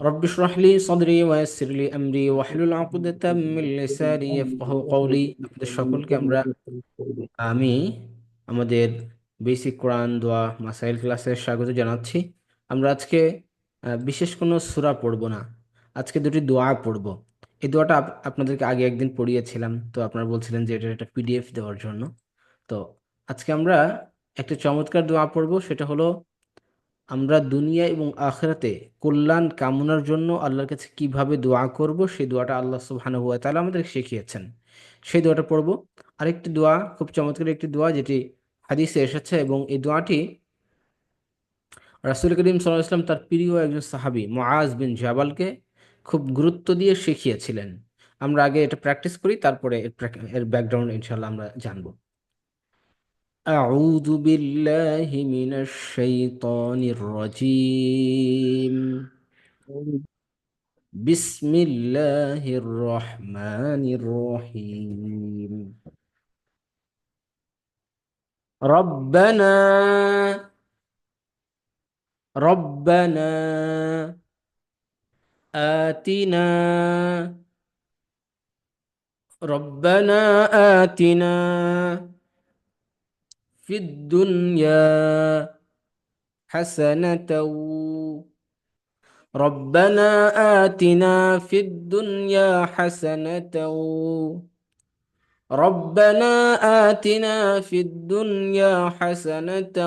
رب اشرح لي صدري ويسر لي أمري واحلل عقدة من لساني يفقه قولي আপনাদের সকলকে আমরা আমি আমাদের বেসিক কোরআন দোয়া মাসাইল ক্লাসে স্বাগত জানাচ্ছি আমরা আজকে আহ, বিশেষ কোনো সূরা পড়ব না আজকে দুটি দোয়া পড়ব এই দোয়াটা আপ- আপনাদেরকে আগে একদিন পড়িয়েছিলাম তো আপনারা বলছিলেন যে এটা একটা পিডিএফ দেওয়ার জন্য তো আজকে আমরা একটা চমৎকার দোয়া পড়ব সেটা হলো আমরা দুনিয়া এবং আখরাতে কল্যাণ কামনার জন্য আল্লাহর কাছে কীভাবে দোয়া করব, সেই দোয়াটা আল্লাহ সুবহানাহু ওয়া তাআলা আমাদের শিখিয়েছেন। সেই দোয়াটা পড়ব। আরেকটি দোয়া, খুব চমৎকার একটি দোয়া, যেটি হাদিসে এসেছে এবং এই দোয়াটি রাসূল করিম সাল্লাল্লাহু আলাইহি ওয়াসাল্লাম তার প্রিয় একজন সাহাবী মুআজ বিন জাবালকে খুব গুরুত্ব দিয়ে শিখিয়েছিলেন। আমরা আগে এটা প্র্যাকটিস করি, তারপরে এর এর ব্যাকগ্রাউন্ড ইনশাআল্লাহ আমরা জানব। أعوذ بالله من الشيطان الرجيم. بسم الله الرحمن الرحيم. ربنا ربنا آتنا ربنا آتنا في الدنيا حسنة. ربنا آتنا في الدنيا حسنة. ربنا آتنا في الدنيا حسنة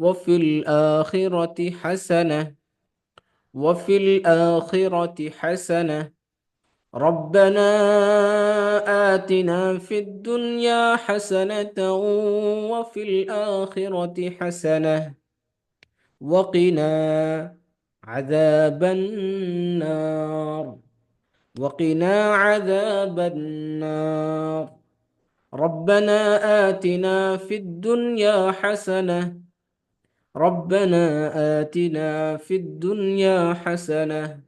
وفي الآخرة حسنة. وفي الآخرة حسنة. ربنا آتنا في الدنيا حسنة وفي الآخرة حسنة وقنا عذاب النار وقنا عذاب النار. ربنا آتنا في الدنيا حسنة ربنا آتنا في الدنيا حسنة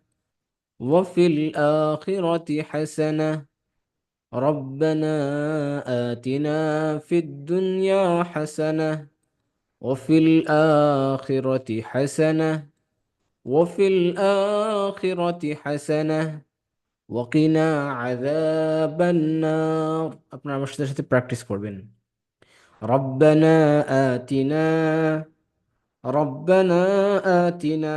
وفي الآخرة حسنة ربنا آتنا في الدنيا حسنة وفي الآخرة حسنة وفي الآخرة حسنة وقنا عذاب النار আপনারা আমার সাথে সাথে প্র্যাকটিস করবেন ربنا آتنا ربنا آتنا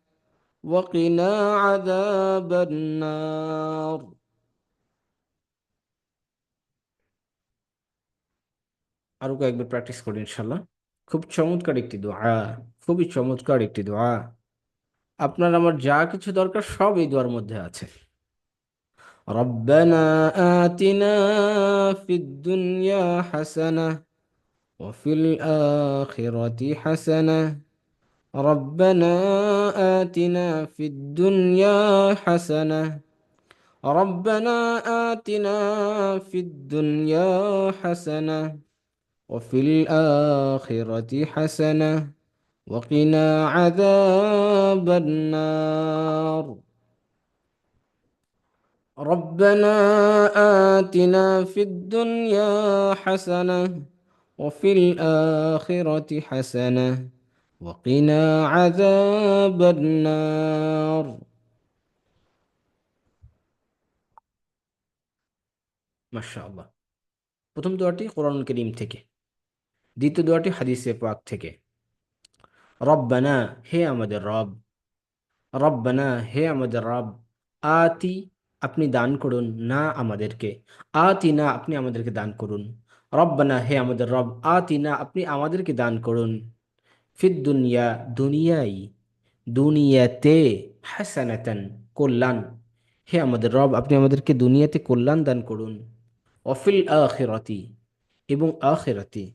وقنا عذاب النار আরো কয়েকবার প্র্যাকটিস করি ইনশাল্লাহ খুব চমৎকার একটি দোয়া খুবই চমৎকার একটি দোয়া আপনার আমার যা কিছু দরকার সব এই দোয়ার মধ্যে আছে ربنا آتنا في الدنيا حسنة وفي الآخرة حسنة ربنا آتنا في الدنيا حسنة ربنا آتنا في الدنيا حسنة وفي الآخرة حسنة وقنا عذاب النار. ربنا آتنا في الدنيا حسنة وفي الآخرة حسنة وقنا عذاب النار মাশাআল্লাহ প্রথম দোয়াটি কোরআন করিম থেকে দ্বিতীয় দোয়াটি হাদিসে পাক থেকে রব্বানা হে আমাদের রব রব্বানা হে আমাদের রব আতি আপনি দান করুন না আমাদেরকে আতি না আপনি আমাদেরকে দান করুন রব্বানা হে আমাদের রব আতি না আপনি আমাদেরকে দান করুন ফিদ দুনিয়া দুনিয়াই, দুনিয়াতে হাসানাতান, কল্যাণ। হে আমাদের রব, আপনি আমাদেরকে দুনিয়াতে কল্যাণ দান করুন। অফিল আখিরাতি এবং আখিরাতি।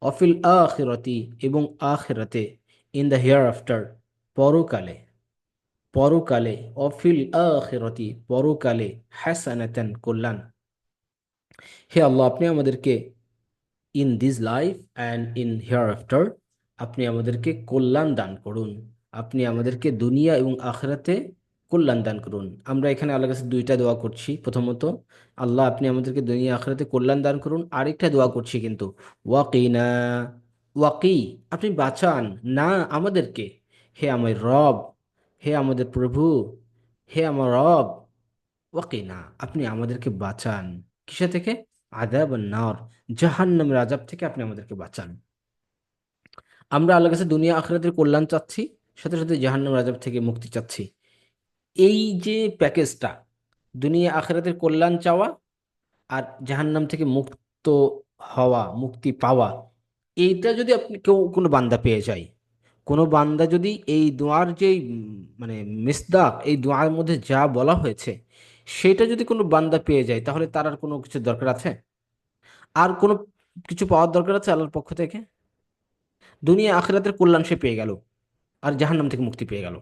অফিল আখেরতি এবং আখিরাতে, ইন দ্য হেয়ার আফটার, পরকালে। পরকালে, অফিল আখিরাতি, পরকালে হাসানাতান, কল্যাণ। হে আল্লাহ, আপনি আমাদেরকে in this life and in hereafter আপনি আমাদেরকে কল্যাণ দান করুন। আপনি আমাদেরকে দুনিয়া এবং আখরাতে কল্যাণ দান করুন। আমরা এখানে আল্লাহ কাছে দুইটা দোয়া করছি। প্রথমত, আল্লাহ আপনি আমাদেরকে দুনিয়া আখরাতে কল্যাণ দান করুন। আরেকটা দোয়া করছি কিন্তু, ওয়াকিনা, ওয়াকি, আপনি বাঁচান। না, আমাদেরকে। হে আমার রব, হে আমাদের প্রভু, হে আমার রব, ওয়াকিনা, আপনি আমাদেরকে বাঁচান। কিসে থেকে? আদাব নার জাহান্নামের আজাব থেকে আপনি আমাদেরকে বাঁচান। আমরা আল্লাহ কাছে দুনিয়া আখরাতের কল্যাণ চাচ্ছি, সাথে সাথে জাহান্নাম আজাব থেকে মুক্তি চাচ্ছি। এই যে প্যাকেজটা, দুনিয়া আখরাতের কল্যাণ চাওয়া আর জাহান্নাম থেকে মুক্ত হওয়া, মুক্তি পাওয়া, এইটা যদি আপনি কেউ, কোনো বান্দা পেয়ে যায়, কোনো বান্দা যদি এই দোয়ার যে মানে মিসদাক, এই দোয়ার মধ্যে যা বলা হয়েছে, সেটা যদি কোনো বান্দা পেয়ে যায়, তাহলে তার আর কোনো কিছু দরকার আছে? আর কোনো কিছু পাওয়ার দরকার আছে আল্লাহর পক্ষ থেকে? দুনিয়া আখেরাতের কল্যাণ সে পেয়ে গেল আর জাহান্নাম থেকে মুক্তি পেয়ে গেল।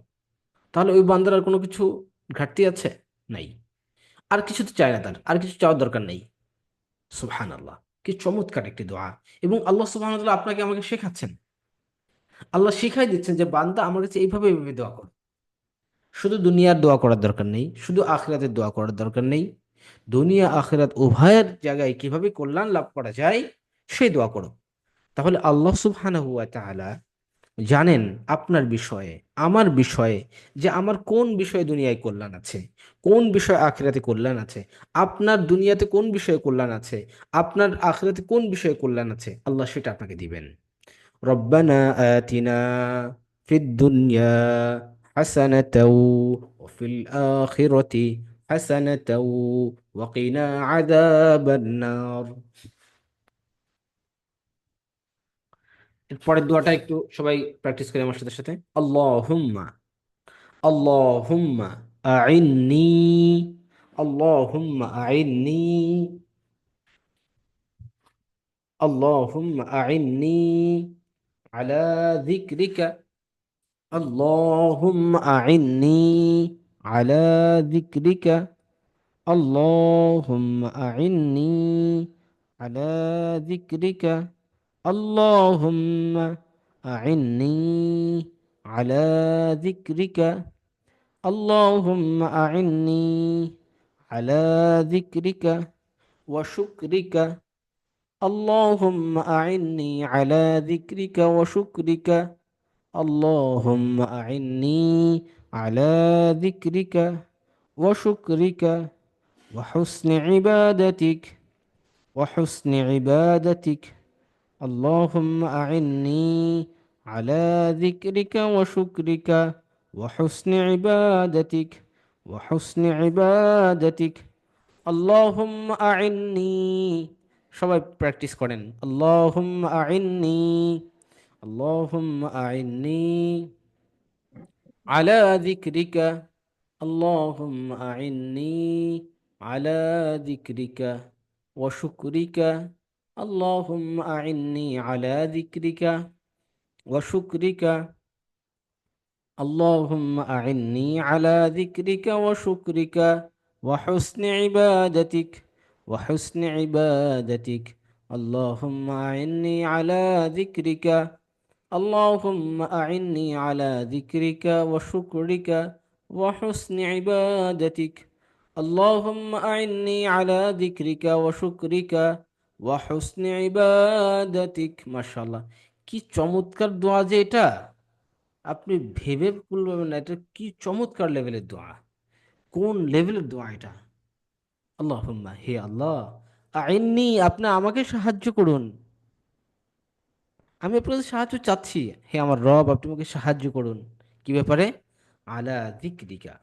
তাহলে ওই বান্দার আর কোনো কিছু ঘাটতি আছে? নাই। আর কিছু তো চায় না তার, আর কিছু চাওয়ার দরকার নেই। সুবহান আল্লাহ কি চমৎকার একটি দোয়া। এবং আল্লাহ সুবহান আল্লাহ আপনাকে আমাকে শেখাচ্ছেন। আল্লাহ শিখাই দিচ্ছেন যে, বান্দা আমার কাছে এইভাবে এইভাবে দোয়া করো। শুধু দুনিয়ার দোয়া করার দরকার নেই, শুধু আখরাতের দোয়া করার দরকার নেই। দুনিয়া আখরাত উভয়ের জায়গায় কীভাবে কল্যাণ লাভ করা যায়, সেই দোয়া করো। তাহলে আল্লাহ সুবহানাহু তাআলা জানেন আপনার বিষয়ে, আমার বিষয়ে, যে আমার কোন বিষয়ে দুনিয়ায় কল্যাণ আছে, কোন বিষয়ে আখেরাতে কল্যাণ আছে, আপনার দুনিয়াতে কোন বিষয়ে কল্যাণ আছে, আপনার আখেরাতে কোন বিষয়ে কল্যাণ আছে, আল্লাহ সেটা আপনাকে দিবেন। রব্বানা আতিনা ফিদ দুনিয়া হাসানাতাও ফিল আখিরাতি হাসানাতাও ওয়া কিনা আযাবান নার। পরের দোয়াটা একটু সবাই প্র্যাকটিস করি আমার সাথে সাথে আল্লাহুম্মা আল্লাহুম্মা আইন্নি আল্লাহুম্মা আইন্নি আল্লাহুম্মা আইন্নি على ذكرك اللهم أعني على ذكرك اللهم أعني على ذكرك اللهم أعني على ذكرك. اللهم أعني على ذكرك وشكرك. اللهم أعني على ذكرك وشكرك. اللهم أعني على ذكرك وشكرك. وحسن عبادتك وحسن عبادتك. اللهم أعني على ذكرك وشكرك وحسن عبادتك وحسن عبادتك اللهم أعني সবাই প্র্যাকটিস করেন اللهم أعني اللهم أعني على ذكرك اللهم أعني على ذكرك وشكرك اللهم أعني على ذكرك وشكرك. اللهم أعني على ذكرك وشكرك وحسن عبادتك وحسن عبادتك. اللهم أعني على ذكرك اللهم أعني على ذكرك وشكرك وحسن عبادتك. اللهم أعني على ذكرك وشكرك ওয়া কি চমৎকার দোয়া যে এটা। আপনি ভেবে বলবেন না, এটা কি চমৎকার লেভেলের দোয়া। কোন লেভেলের দোয়া এটা? আল্লাহ হে আল্লাহ, আইন্নি, আপনি আমাকে সাহায্য করুন। আমি আপনাদের সাহায্য চাচ্ছি। হে আমার রব, আপনি আমাকে সাহায্য করুন। কি ব্যাপারে? আলা যিকরিকা।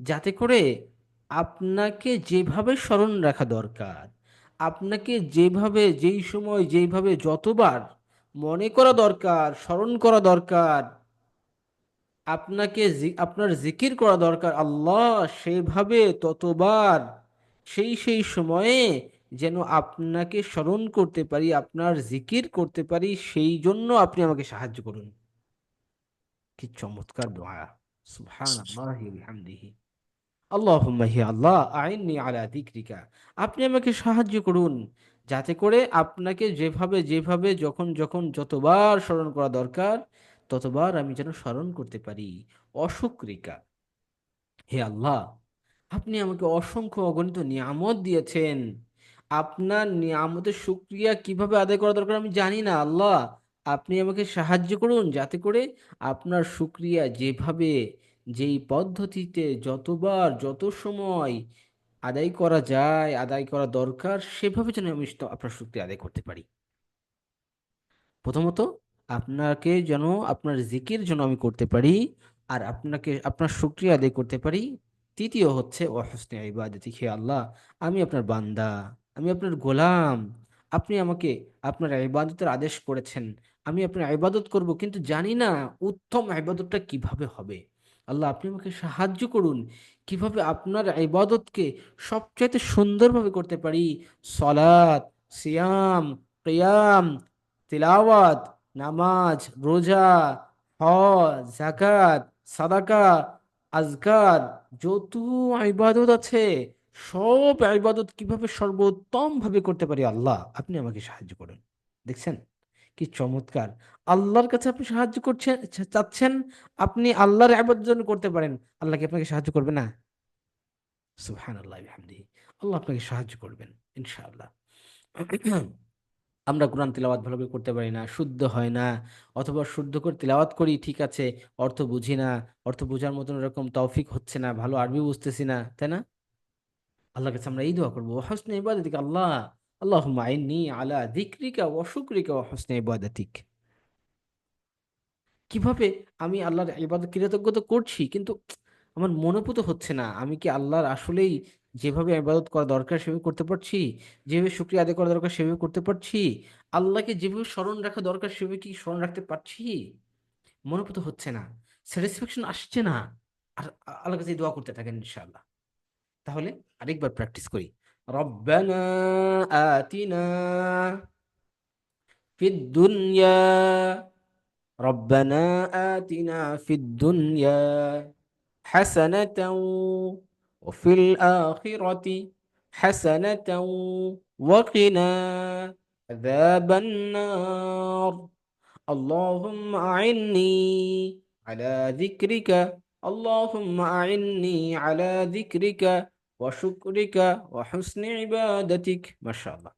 যাতে করে আপনাকে যেভাবে স্মরণ রাখা দরকার। আপনাকে যেভাবে, যেই সময়, যেইভাবে যতবার মনে করা দরকার, স্মরণ করা দরকার, আপনাকে আপনার জিকির করা দরকার, আল্লাহ সেভাবে ততবার, সেই সেই সময়ে যেন আপনাকে স্মরণ করতে পারি, আপনার জিকির করতে পারি, সেই জন্য আপনি আমাকে সাহায্য করুন। কি চমৎকার দোয়া। সুবহানাল্লাহি ওয়া বিহামদিহি। আল্লাহ, আইন্নি আলা যিকরিকা। আপনি আমাকে সাহায্য করুন, যাতে করে আপনাকে যেভাবে যেভাবে, যখন যখন, যতবার স্মরণ করা দরকার, ততবার আমি যেন স্মরণ করতে পারি। অশুক্রিকা। হে আল্লাহ, আপনি আমাকে অসংখ্য অগণিত নিয়ামত দিয়েছেন। আপনার নিয়ামতের শুকরিয়া কীভাবে আদায় করা দরকার আমি জানি না, আল্লাহ। আপনি আমাকে সাহায্য করুন, যাতে করে আপনার শুকরিয়া যেভাবে যেই পদ্ধতিতে যতবার, যত সময় আদায় করা যায়, আদায় করা দরকার, সেভাবে যেন আমি আপনার শুকরিয়া আদায় করতে পারি। প্রথমত, আপনাকে যেন, আপনার জিকির যেন আমি করতে পারি আর আপনাকে, আপনার শুকরিয়া আদায় করতে পারি। তৃতীয় হচ্ছে ওয়াহসনে ইবাদতি, হে আল্লাহ, আমি আপনার বান্দা, আমি আপনার গোলাম, আপনি আমাকে, আপনার ইবাদতের আদেশ করেছেন, আমি আপনার ইবাদত করব, কিন্তু জানি না উত্তম ইবাদতটা কীভাবে হবে। আল্লাহ আপনি আমাকে সাহায্য করুন। কীভাবে আপনার ইবাদতকে সবচাইতে সুন্দরভাবে করতে পারি? সলাত সিয়াম কিয়াম তিলাওয়াত, নামাজ, রোজা, হজ জাকাত সাদাকা, আজকার যত ইবাদত আছে, সব ইবাদত কীভাবে সর্বোত্তম ভাবে করতে পারি আল্লাহ, আপনি আমাকে সাহায্য করুন। দেখছেন? কি চমৎকার। আল্লাহর কাছে আপনি সাহায্য করছেন, চাচ্ছেন, আপনি আল্লাহর ইবাদত যেন করতে পারেন, আল্লাহ কি আপনাকে সাহায্য করবে না? সুবহানাল্লাহ বিহামদিহি আল্লাহ আপনাকে সাহায্য করবেন, ইনশাআল্লাহ। আমরা কোরআন তিলাওয়াত ভালোভাবে করতে পারি না, শুদ্ধ হয় না, অথবা শুদ্ধ করে তিলাওয়াত করি, ঠিক আছে, অর্থ বুঝি না, অর্থ বোঝার মতন এরকম তৌফিক হচ্ছে না, ভালো আরবি বুঝতেছি না, তাই না? আল্লাহর কাছে আমরা এই দোয়া করব হসনে ইবাদাতিক আল্লাহ, আল্লাহুম্মা আইন্নি আলা শুকরিকা ওয়া হসনে ইবাদাতিক। কীভাবে আমি আল্লাহর ইবাদত কৃতজ্ঞতা করছি? কিন্তু আমার মনোপুত হচ্ছে না। আমি কি আল্লাহর আসলেই যেভাবে ইবাদত করা দরকার সেভাবে করতে পারছি? যেভাবে শুকরিয়া আদায় করা দরকার সেভাবে করতে পারছি? আল্লাহকে যেভাবে স্মরণ রাখা দরকার সেভাবে কি স্মরণ রাখতে পারছি? মনোপুত হচ্ছে না। স্যাটিসফ্যাকশন আসছে না। আর আ- আল্লাহর কাছে দোয়া করতে থাকেন ইনশাআল্লাহ। তাহলে আরেকবার প্র্যাকটিস করি। রব্বানা আতিনা ফিদ দুনিয়া ربنا آتنا في الدنيا حسنة وفي الآخرة حسنة وقنا عذاب النار اللهم أعني على ذكرك اللهم أعني على ذكرك وشكرك وحسن عبادتك ما شاء الله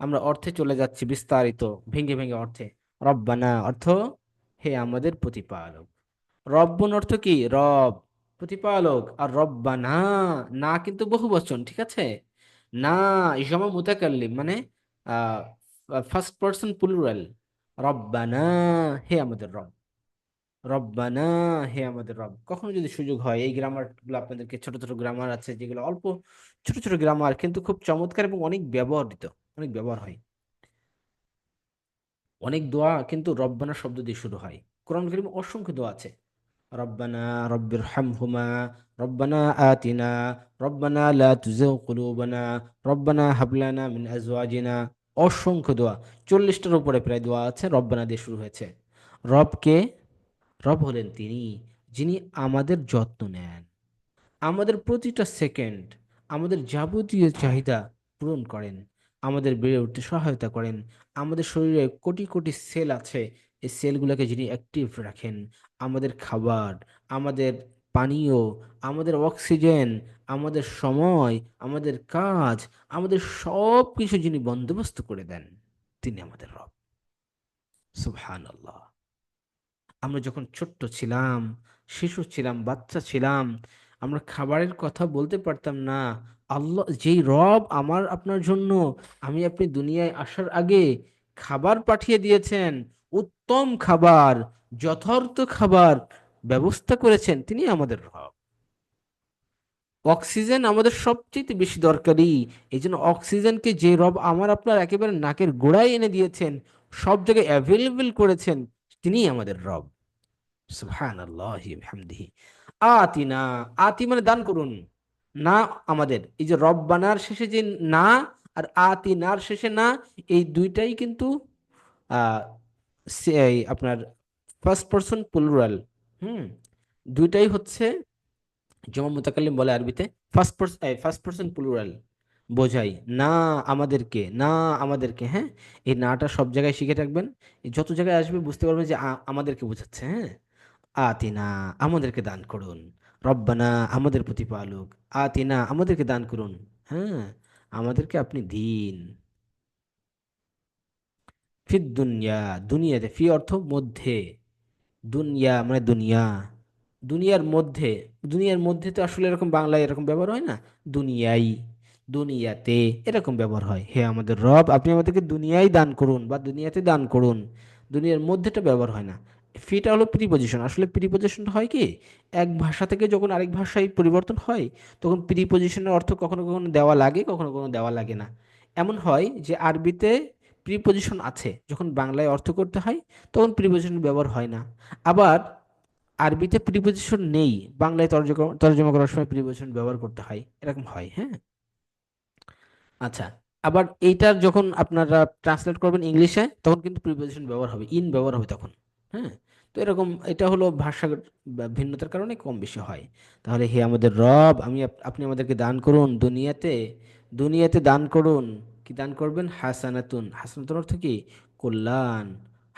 আমরা অর্থে চলে যাচ্ছি বিস্তারিত ভেঙে ভেঙে অর্থে রব্বানা অর্থ হে আমাদের প্রতিপালক। রব্বন অর্থ কি? রব, প্রতিপালক। আর রব্বা না না কিন্তু বহু বচন ঠিক আছে? না এই ইসমা মুতাকাল্লিম মানে ফার্স্ট পার্সন প্লুরাল রব্বানা, হে আমাদের রব। রব্বানা, হে আমাদের রব। কখনো যদি সুযোগ হয়, এই গ্রামারগুলো আপনাদেরকে ছোট ছোট গ্রামার আছে, যেগুলো অল্প ছোট ছোট গ্রামার কিন্তু খুব চমৎকার এবং অনেক ব্যবহৃত, অনেক ব্যবহার হয়। অনেক দোয়া কিন্তু রব্বানা শব্দ দিয়ে শুরু হয়। কোরআন কারিমে অসংখ্য দোয়া আছে। রব্বানা রব্বির হামহুমা রব্বানা আতিনা, রব্বানা লা তুজিগ কুলুবানা, রব্বানা হাবলানা মিন আজওয়াজিনা, অসংখ্য দোয়া। চল্লিশটার উপরে প্রায় দোয়া আছে, রব্বানা দিয়ে শুরু হয়েছে। রবকে, রব হলেন তিনি, যিনি আমাদের যত্ন নেন। আমাদের প্রতিটা সেকেন্ড, আমাদের যাবতীয় চাহিদা পূরণ করেন। আমাদের বেড়ে উঠতে সহায়তা করেন। আমাদের শরীরে কোটি কোটি সেল আছে। এই সেলগুলোকে যিনি অ্যাক্টিভ রাখেন, আমাদের খাবার, আমাদের পানীয়, আমাদের অক্সিজেন আমাদের সময়, আমাদের কাজ, আমাদের সব কিছু যিনি বন্দোবস্ত করে দেন, তিনি আমাদের রব। আল্লাহ আমরা যখন ছোট্ট ছিলাম, শিশু ছিলাম, বাচ্চা ছিলাম, আমরা খাবারের কথা বলতে পারতাম না আল্লাহ, যেই রব আমার আপনার জন্য, আমি আপনি দুনিয়ায় আসার আগে খাবার পাঠিয়ে দিয়েছেন, উত্তম খাবার, যথার্থ খাবার ব্যবস্থা করেছেন, তিনি আমাদের রব। অক্সিজেন আমাদের সবচেয়ে বেশি দরকারি। এই জন্য অক্সিজেনকে যে রব আমার আপনার একেবারে নাকের গোড়ায় এনে দিয়েছেন, সব জায়গায় অ্যাভেলেবেল করেছেন তিনিই আমাদের রব। সুবহান আল্লাহি আতিনা, আতি মানে দান করুন। না আমাদের। এই যে রব্বানার শেষে যে না আর আতিনার শেষে না, এই দুইটাই কিন্তু আপনার ফার্স্ট পারসন প্লুরাল হুম? দুইটাই হচ্ছে, জমা মুতাকাল্লিম বলে আরবিতে first person first person plural বোঝাই না আমাদেরকে না আমাদেরকে হ্যাঁ? এই নাটা সব জায়গায় শিখে থাকবেন যত জায়গায় আসবে বুঝতে পারবেন যে আমাদেরকে বোঝাচ্ছে হ্যাঁ? আতিনা, আমাদেরকে দান করুন। রব্বানা, আমাদের প্রতিপালক, আতিনা, আমাদেরকে দান করুন। হ্যাঁ আমাদেরকে আপনি দিন। ফিদ দুনিয়া, দুনিয়াতে, ফি অর্থ মধ্যে। দুনিয়া মানে দুনিয়া। দুনিয়ার মধ্যে দুনিয়ার মধ্যে তো আসলে এরকম বাংলায় এরকম ব্যবহার হয় না? দুনিয়াই, দুনিয়াতে এরকম ব্যবহার হয়। হে আমাদের রব, আপনি আমাদেরকে দুনিয়ায় দান করুন বা দুনিয়াতে দান করুন। দুনিয়ার মধ্যেটা ব্যবহার হয় না। ফিটা হলো প্রিপোজিশন আসলে প্রিপোজিশনটা হয় কি, এক ভাষা থেকে যখন আরেক ভাষায় পরিবর্তন হয়, তখন প্রিপোজিশনের অর্থ কখনো কখনো দেওয়া লাগে, কখনো কখনো দেওয়া লাগে না। এমন হয় যে আরবিতে প্রিপোজিশন আছে, যখন বাংলায় অর্থ করতে হয়, তখন প্রিপোজিশন ব্যবহার হয় না। আবার আরবিতে প্রিপোজিশন নেই, বাংলায় তর্জমা করার সময় প্রিপোজিশন ব্যবহার করতে হয়, এরকম হয় হ্যাঁ? আচ্ছা আবার এইটার যখন আপনারা ট্রান্সলেট করবেন ইংলিশে, তখন কিন্তু প্রিপোজিশন ব্যবহার হবে ইন ব্যবহার হবে তখন হ্যাঁ? তো এরকম এটা হলো ভাষার ভিন্নতার কারণে কম বেশি হয়। তাহলে হে আমাদের রব, আমি আপনি আমাদেরকে দান করুন দুনিয়াতে। দুনিয়াতে দান করুন। কি দান করবেন? হাসানাতুন। হাসানাতুন অর্থ কি? কল্যাণ।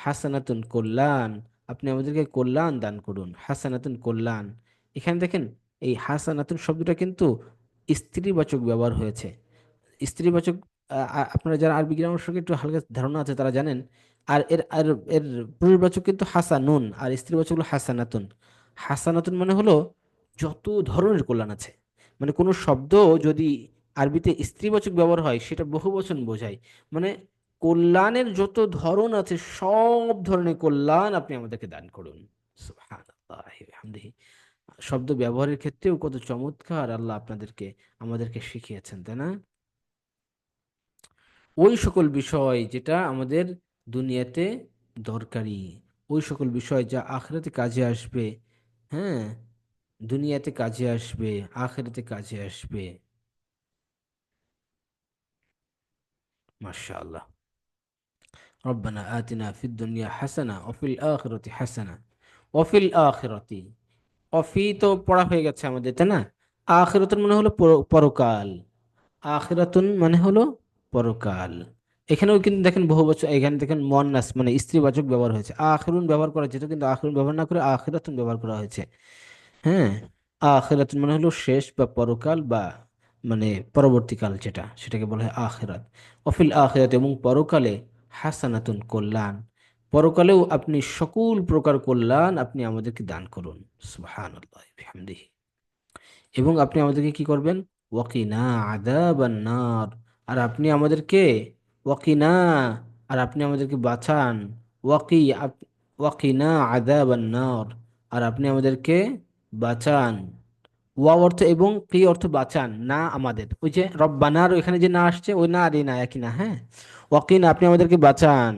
হাসানাতুন কল্যাণ। আপনি আমাদেরকে কল্যাণ দান করুন। হাসানাতুন কল্যাণ। এখানে দেখেন, এই হাসানাতুন শব্দটা কিন্তু স্ত্রীবাচক ব্যবহার হয়েছে। স্ত্রীবাচক আপনারা যারা আরবি গ্রামার সঙ্গে একটু হালকা ধারণা আছে তারা জানেন আর এর আর এর পুরুষবাচক কিন্তু হাসানুন, আর স্ত্রীবাচক হলো হাসানাতুন। হাসানাতুন মানে হলো যত ধরনের কল্যাণ আছে। মানে কোনো শব্দ যদি আরবিতে স্ত্রীবাচক ব্যবহার হয়, সেটা বহুবচন বোঝায়। মানে কল্যাণের যত ধরন আছে, সব ধরনের কল্যাণ আপনি আমাদেরকে দান করুন। শব্দ ব্যবহারের ক্ষেত্রেও কত চমৎকার আল্লাহ আপনাদেরকে, আমাদেরকে শিখিয়েছেন, তাই না? ওই সকল বিষয় যেটা আমাদের দুনিয়াতে দরকারি। ওই সকল বিষয় যা আখেরাতে কাজে আসবে হ্যাঁ? দুনিয়াতে কাজে আসবে, আখেরাতে কাজে আসবে। মাশাআল্লাহ। রব্বানা আতিনা ফিদ দুনিয়া হাসানা ওফিল আখিরাতি হাসানা ওফিল আখিরাতি। অফি তো পড়া হয়ে গেছে আমাদের, তাই না? আখিরাতুন মানে হলো পর- পরকাল। আখিরাতুন মানে হলো পরকাল। এখানেও কিন্তু দেখেন বহু বছর, এখানে দেখেন মন্নাস মানে স্ত্রীবাচক ব্যবহার হয়েছে। আখিরুন ব্যবহার করা যেত কিন্তু আখিরুন ব্যবহার না করে আখিরাতুন ব্যবহার করা হয়েছে। হ্যাঁ আখিরাতুন মানে হলো শেষ বা পরকাল বা মানে পরবর্তীকাল যেটা, সেটাকে বলা হয় আখেরাত। অফিল আখেরাত এবং পরকালে হাসানাতুন কল্যাণ পরকালেও আপনি সকল প্রকার কল্যাণ আপনি আমাদেরকে দান করুন। বিহামদিহি। এবং আপনি আমাদেরকে কি করবেন? ওয়াকিনা আযাবান নার। আর আপনি আমাদেরকে ওয়াকিনা, আর আপনি আমাদেরকে বাঁচান। ওয়াকি ওয়াকিনা আযাবান নার, আর আপনি আমাদেরকে বাঁচান। ওয়া অর্থ এবং কি অর্থ বাঁচান? না আমাদের। ওই যে রব্বানার ওইখানে যে না আসছে, ওই না আর না, একই না হ্যাঁ? ওয়াকিনা, আপনি আমাদেরকে বাঁচান।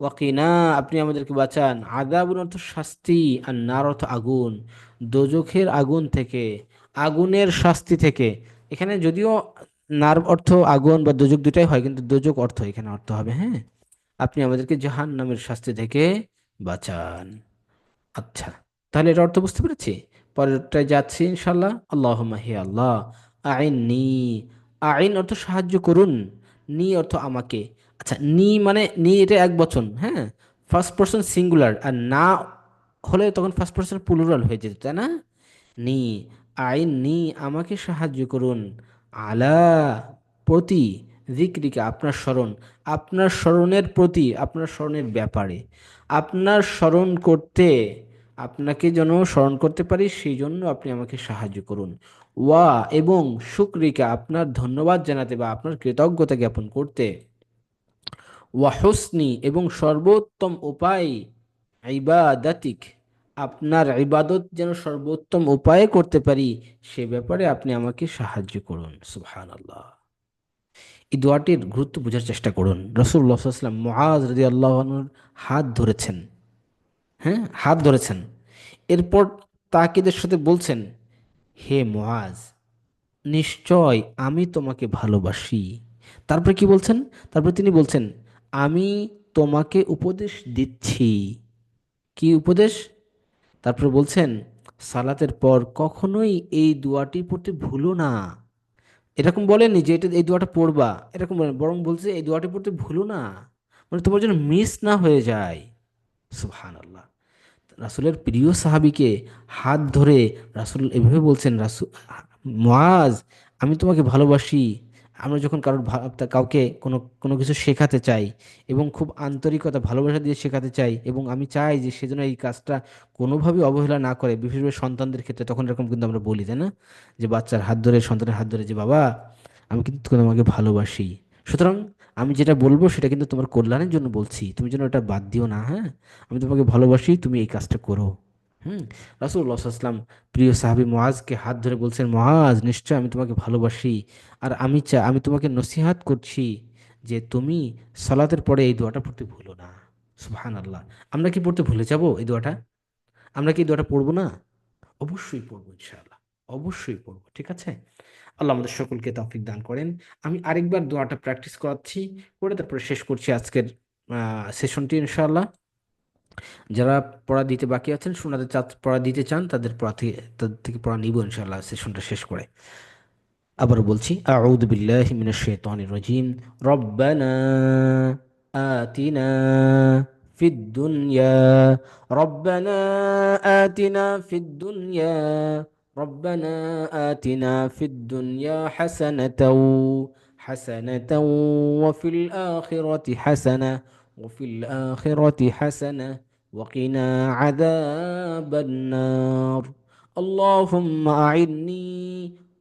ওয়াকিনা, আপনি আমাদেরকে বাঁচান। আযাবুন অর্থ শাস্তি, আর নার অর্থ আগুন। দোজখের আগুন থেকে, আগুনের শাস্তি থেকে। এখানে যদিও নার অর্থ আগুন বা দোজক দুটাই হয়, কিন্তু দোজক অর্থ এখানে অর্থ হবে হ্যাঁ? আপনি আমাদেরকে জাহান নামের শাস্তি থেকে বাঁচান। আচ্ছা তাহলে এটা অর্থ বুঝতে পেরেছি? পরেরটায় যাচ্ছি ইনশাল্লাহ আল্লাহুম্মা হে আল্লাহ আইন নি আইন অর্থ সাহায্য করুন, নি অর্থ আমাকে। আচ্ছা নি মানে নি এটা এক বচন হ্যাঁ? ফার্স্ট পার্সন সিঙ্গুলার আর না হলে তখন ফার্স্ট পার্সন প্লুরাল হয়ে যেত, তাই না? নি আইন নি আমাকে সাহায্য করুন। আলা প্রতি জিক্রিকে, আপনার স্মরণ। আপনার স্মরণের প্রতি, আপনার স্মরণের ব্যাপারে। আপনার স্মরণ করতে, আপনাকে যেন স্মরণ করতে পারি, সেই জন্য আপনি আমাকে সাহায্য করুন। ওয়া, এবং শুক্রিকা, আপনার ধন্যবাদ জানাতে বা আপনার কৃতজ্ঞতা জ্ঞাপন করতে। ওয়া হুসনি, এবং সর্বোত্তম উপায়, ইবাদাতিক। আপনার ইবাদত যেন সর্বোত্তম উপায়ে করতে পারি, সে ব্যাপারে আপনি আমাকে সাহায্য করুন। সুবহান আল্লাহ এই দোয়াটির গুরুত্ব বোঝার চেষ্টা করুন। রসুল্লাহ সাল্লাম মহাজ রদি আল্লাহনুর হাত ধরেছেন। হ্যাঁ? হাত ধরেছেন। এরপর তাকিদের সাথে বলছেন, হে মহাজ নিশ্চয় আমি তোমাকে ভালোবাসি। তারপরে কি বলছেন? তারপর তিনি বলছেন, আমি তোমাকে উপদেশ দিচ্ছি। কি উপদেশ? তারপরে বলছেন, সালাতের পর কখনোই এই দোয়াটি পড়তে ভুলো না। এরকম বলেনি যে এটা, এই দোয়াটা পড়বা। এরকম বলেন বরং বলছে এই দোয়াটি পড়তে ভুলো না। মানে তোমার জন্য মিস না হয়ে যায়। সুবহান আল্লাহ রাসুলের প্রিয় সাহাবিকে হাত ধরে রাসুল এভাবে বলছেন, রাসুল মুআজ আমি তোমাকে ভালোবাসি। আমরা যখন কারোর কাউকে কোনো কোনো কিছু শেখাতে চাই এবং খুব আন্তরিকতা, ভালোবাসা দিয়ে শেখাতে চাই এবং আমি চাই যে সেজন্য এই কাজটা কোনোভাবে অবহেলা না করে, বিশেষভাবে সন্তানদের ক্ষেত্রে, তখন এরকম কিন্তু আমরা বলি, তাই না? যে বাচ্চার হাত ধরে, সন্তানের হাত ধরে যে, বাবা, আমি কিন্তু তোমাকে ভালোবাসি। সুতরাং আমি যেটা বলব, সেটা কিন্তু তোমার কল্যাণের জন্য বলছি। তুমি যেন এটা বাদ দিও না হ্যাঁ? আমি তোমাকে ভালোবাসি, তুমি এই কাজটা করো। হুম রাসুল্লাহ আসলাম প্রিয় সাহাবী মুআজকে হাত ধরে বলছেন, মুআজ নিশ্চয় আমি তোমাকে ভালোবাসি। আর আমি চা, আমি তোমাকে নসিহাত করছি যে তুমি সালাতের পরে এই দোয়াটা পড়তে ভুলো না। সুবহান আল্লাহ আমরা কি পড়তে ভুলে যাব এই দোয়াটা? আমরা কি এই দোয়াটা পড়ব না? অবশ্যই পড়ব ইনশাআল্লাহ। অবশ্যই পড়ব, ঠিক আছে? আল্লাহ আমাদের সকলকে তৌফিক দান করেন। আমি আরেকবার দোয়াটা প্র্যাকটিস করাচ্ছি, করে তারপরে শেষ করছি আজকের সেশনটি ইনশাআল্লাহ। যারা পড়া দিতে বাকি আছেন শোনাতে চা পড়া দিতে চান তাদের পড়া থেকে তাদের থেকে পড়া নিব ইনশাআল্লাহ সেশনটা শেষ করে আবারও বলছি আউযু বিল্লাহি মিনাশ শাইতানির রাজিম রব্বানা আতিনা ফিদ দুনিয়া রব্বানা আতিনা ফিদ দুনিয়া ربنا آتنا في الدنيا حسنة حسنة وفي الآخرة حسنة وفي الآخرة حسنة وقنا عذاب النار اللهم أعني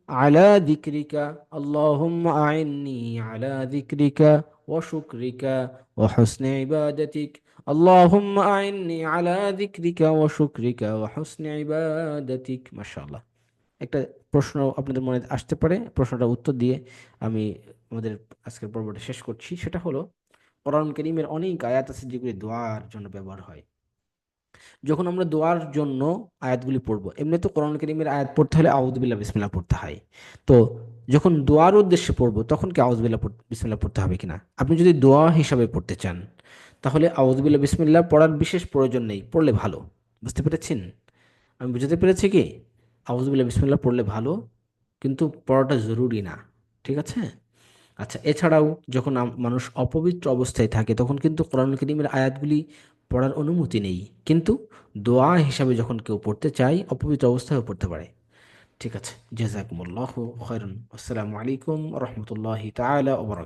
على ذكرك اللهم أعني على ذكرك وشكرك وحسن عبادتك اللهم أعني على ذكرك وشكرك وحسن عبادتك ما شاء الله একটা প্রশ্ন আপনাদের মনে আসতে পারে প্রশ্নটা উত্তর দিয়ে আমি আমাদের আজকের পর্বটা শেষ করছি সেটা হলো কোরআন করিমের অনেক আয়াত আছে যেগুলি দোয়ার জন্য ব্যবহার হয়। যখন আমরা দোয়ার জন্য আয়াতগুলি পড়ব, এমনি তো কোরআন করিমের আয়াত পড়তে হলে আউযুবিল্লাহ, বিসমিল্লাহ পড়তে হয়। তো যখন দোয়ার উদ্দেশ্যে পড়ব, তখন কি আউযুবিল্লাহ পড়- বিসমিল্লাহ পড়তে হবে কিনা? আপনি যদি দোয়া হিসাবে পড়তে চান, তাহলে আউযুবিল্লাহ, বিসমিল্লাহ পড়ার বিশেষ প্রয়োজন নেই, পড়লে ভালো। বুঝতে পেরেছেন? আমি বুঝতে পেরেছি কি? আউযুবিল্লাহ, বিসমিল্লাহ পড়লে ভালো, কিন্তু পড়াটা জরুরি না। ঠিক আছে? আচ্ছা এছাড়াও যখন মানুষ অপবিত্র অবস্থায় থাকে, তখন কিন্তু কোরআন করিমের আয়াতগুলি পড়ার অনুমতি নেই। কিন্তু দোয়া হিসাবে যখন কেউ পড়তে চায়, অপবিত্র অবস্থায়ও পড়তে পারে। ঠিক আছে। জেজাকুমুল্লাহ খৈরন আসসালামু আলাইকুম রহমতুল্লাহি তালা ওয়া বারাকাতুহু।